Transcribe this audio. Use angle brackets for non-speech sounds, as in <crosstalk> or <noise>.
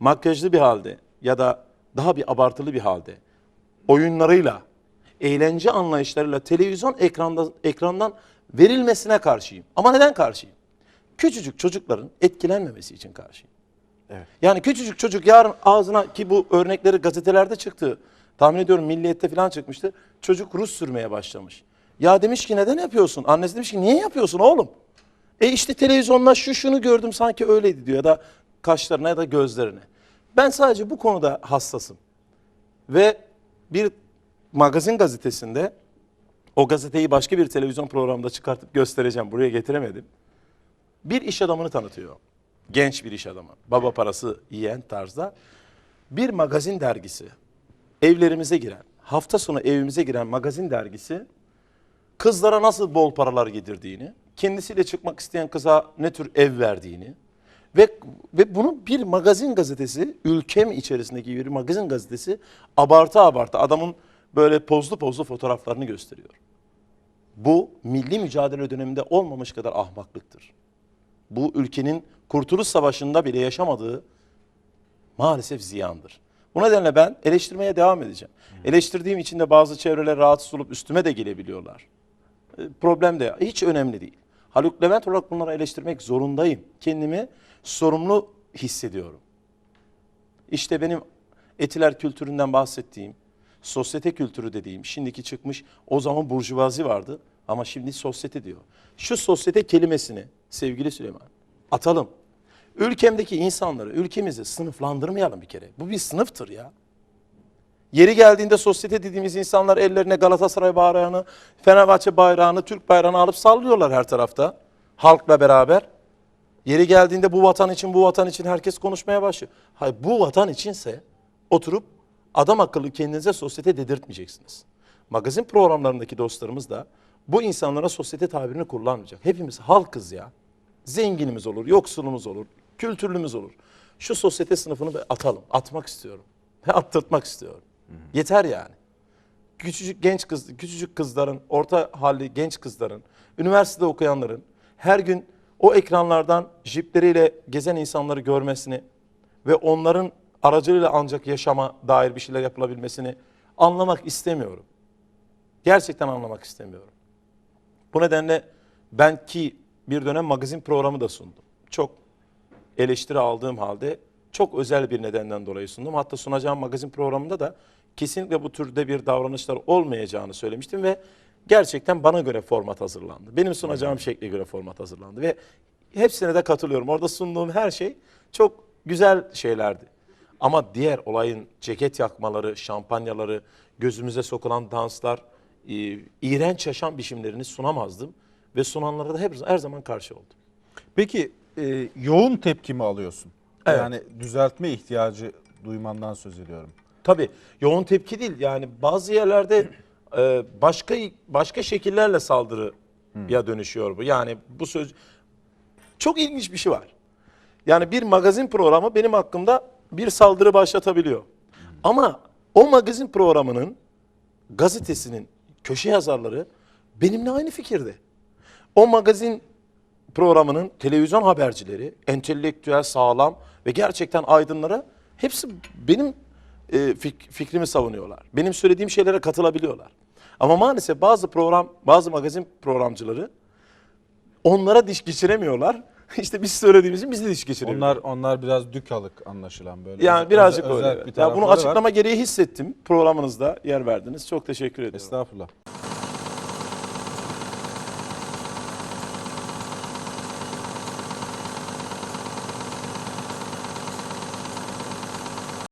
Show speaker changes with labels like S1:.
S1: makyajlı bir halde ya da daha bir abartılı bir halde oyunlarıyla, eğlence anlayışlarıyla televizyon ekranda, ekrandan verilmesine karşıyım. Ama neden karşıyım? Küçücük çocukların etkilenmemesi için karşıyım.
S2: Evet.
S1: Yani küçücük çocuk yarın ağzına ki bu örnekleri gazetelerde çıktı. Tahmin ediyorum milliyette falan çıkmıştı. Çocuk Rus sürmeye başlamış. Ya demiş ki neden yapıyorsun? Annesi demiş ki niye yapıyorsun oğlum? E işte televizyonda şu şunu gördüm sanki öyleydi diyor ya da kaşlarına ya da gözlerine. Ben sadece bu konuda hassasım. Ve bir magazin gazetesinde o gazeteyi başka bir televizyon programında çıkartıp göstereceğim. Buraya getiremedim. Bir iş adamını tanıtıyor. Genç bir iş adamı. Baba parası yiyen tarzda. Bir magazin dergisi. Evlerimize giren, hafta sonu evimize giren magazin dergisi kızlara nasıl bol paralar yedirdiğini, kendisiyle çıkmak isteyen kıza ne tür ev verdiğini ve ve bunu bir magazin gazetesi, ülkem içerisindeki bir magazin gazetesi abartı abartı adamın böyle pozlu pozlu fotoğraflarını gösteriyor. Bu milli mücadele döneminde olmamış kadar ahmaklıktır. Bu ülkenin Kurtuluş Savaşı'nda bile yaşamadığı maalesef ziyandır. Bu nedenle ben eleştirmeye devam edeceğim. Eleştirdiğim için de bazı çevreler rahatsız olup üstüme de gelebiliyorlar. E, Problem de hiç önemli değil. Haluk Levent olarak bunları eleştirmek zorundayım. Kendimi sorumlu hissediyorum. İşte benim etiler kültüründen bahsettiğim, sosyete kültürü dediğim, şimdiki çıkmış o zaman burjuvazi vardı ama şimdi sosyete diyor. Şu sosyete kelimesini sevgili Süleyman atalım. Ülkemdeki insanları, ülkemizi sınıflandırmayalım bir kere. Bu bir sınıftır ya. Yeri geldiğinde sosyete dediğimiz insanlar ellerine Galatasaray bayrağını, Fenerbahçe bayrağını, Türk bayrağını alıp sallıyorlar her tarafta. Halkla beraber. Yeri geldiğinde bu vatan için, bu vatan için herkes konuşmaya başlıyor. Hayır bu vatan içinse oturup adam akıllı kendinize sosyete dedirtmeyeceksiniz. Magazin programlarındaki dostlarımız da bu insanlara sosyete tabirini kullanmayacak. Hepimiz halkız ya. Zenginimiz olur, yoksulumuz olur, kültürlümüz olur. Şu sosyete sınıfını atalım. Atmak istiyorum. <laughs> Attırtmak istiyorum. Yeter yani küçücük genç kız, küçücük kızların, orta halli genç kızların, üniversitede okuyanların her gün o ekranlardan jipleriyle gezen insanları görmesini ve onların aracılığıyla ancak yaşama dair bir şeyler yapılabilmesini anlamak istemiyorum. Gerçekten anlamak istemiyorum. Bu nedenle ben ki bir dönem magazin programı da sundum. Çok eleştiri aldığım halde çok özel bir nedenden dolayı sundum. Hatta sunacağım magazin programında da kesinlikle bu türde bir davranışlar olmayacağını söylemiştim ve gerçekten bana göre format hazırlandı. Benim sunacağım şekle göre format hazırlandı ve hepsine de katılıyorum. Orada sunduğum her şey çok güzel şeylerdi. Ama diğer olayın ceket yakmaları, şampanyaları, gözümüze sokulan danslar, e, iğrenç yaşam biçimlerini sunamazdım ve sunanlara da hep her zaman karşı oldum.
S2: Peki e, yoğun tepki mi alıyorsun?
S1: Evet.
S2: Yani düzeltme ihtiyacı duymandan söz ediyorum.
S1: Tabii yoğun tepki değil yani bazı yerlerde e, başka başka şekillerle saldırıya dönüşüyor bu. Yani bu söz çok ilginç bir şey var. Yani bir magazin programı benim hakkımda bir saldırı başlatabiliyor. Ama o magazin programının gazetesinin köşe yazarları benimle aynı fikirde. O magazin programının televizyon habercileri, entelektüel, sağlam ve gerçekten aydınlara hepsi benim e, fik- fikrimi savunuyorlar. Benim söylediğim şeylere katılabiliyorlar. Ama maalesef bazı program, bazı magazin programcıları onlara diş geçiremiyorlar. <laughs> İşte biz söylediğimizin biz de diş geçiremiyorlar.
S2: Onlar onlar biraz dükalık anlaşılan böyle.
S1: yani
S2: Özel-
S1: birazcık
S2: özel
S1: öyle.
S2: bir
S1: Ya bunu
S2: tarafları var.
S1: açıklama gereği hissettim. Programınızda yer verdiniz. Çok teşekkür ederim.
S2: Estağfurullah.